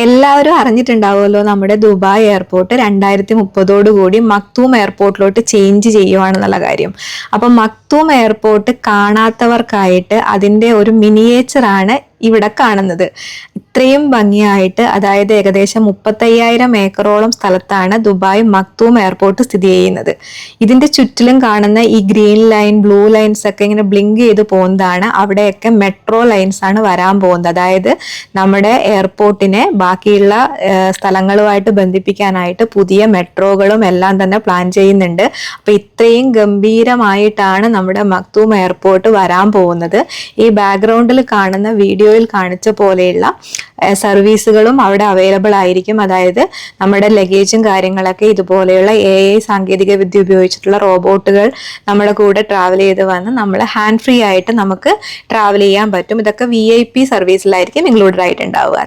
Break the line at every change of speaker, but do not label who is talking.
എല്ലാവരും അറിഞ്ഞിട്ടുണ്ടാവുമല്ലോ നമ്മുടെ Dubai airport രണ്ടായിരത്തി മുപ്പതോടുകൂടി മക്തൂം എയർപോർട്ടിലോട്ട് ചേഞ്ച് ചെയ്യുവാണെന്നുള്ള കാര്യം. അപ്പം മക്തൂം എയർപോർട്ട് കാണാത്തവർക്കായിട്ട് അതിന്റെ ഒരു മിനിയേച്ചറാണ് ഇവിടെ കാണുന്നത്. ഇത്രയും ഭംഗിയായിട്ട് അതായത് ഏകദേശം മുപ്പത്തയ്യായിരം ഏക്കറോളം സ്ഥലത്താണ് ദുബായ് മക്തൂം എയർപോർട്ട് സ്ഥിതി ചെയ്യുന്നത്. ഇതിന്റെ ചുറ്റിലും കാണുന്ന ഈ ഗ്രീൻ ലൈൻ ബ്ലൂ ലൈൻസ് ഒക്കെ ഇങ്ങനെ ബ്ലിങ്ക് ചെയ്ത് പോകുന്നതാണ്. അവിടെയൊക്കെ മെട്രോ ലൈൻസ് ആണ് വരാൻ പോകുന്നത്. അതായത് നമ്മുടെ എയർപോർട്ടിനെ ബാക്കിയുള്ള സ്ഥലങ്ങളുമായിട്ട് ബന്ധിപ്പിക്കാനായിട്ട് പുതിയ മെട്രോകളും എല്ലാം തന്നെ പ്ലാൻ ചെയ്യുന്നുണ്ട്. അപ്പൊ ഇത്രയും ഗംഭീരമായിട്ടാണ് നമ്മുടെ മക്തൂം എയർപോർട്ട് വരാൻ പോകുന്നത്. ഈ ബാക്ക്ഗ്രൗണ്ടിൽ കാണുന്ന വീഡിയോയിൽ കാണിച്ച പോലെയുള്ള സർവീസുകളും അവിടെ അവൈലബിൾ ആയിരിക്കും. അതായത് നമ്മുടെ ലഗേജും കാര്യങ്ങളൊക്കെ ഇതുപോലെയുള്ള എ ഐ സാങ്കേതിക വിദ്യ ഉപയോഗിച്ചിട്ടുള്ള റോബോട്ടുകൾ നമ്മുടെ കൂടെ ട്രാവൽ ചെയ്ത് വന്ന് നമ്മൾ ഹാൻഡ് ഫ്രീ ആയിട്ട് നമുക്ക് ട്രാവൽ ചെയ്യാൻ പറ്റും. ഇതൊക്കെ വി ഐ പി സർവീസിലായിരിക്കും ഇൻക്ലൂഡഡ് ആയിട്ടുണ്ടാവുക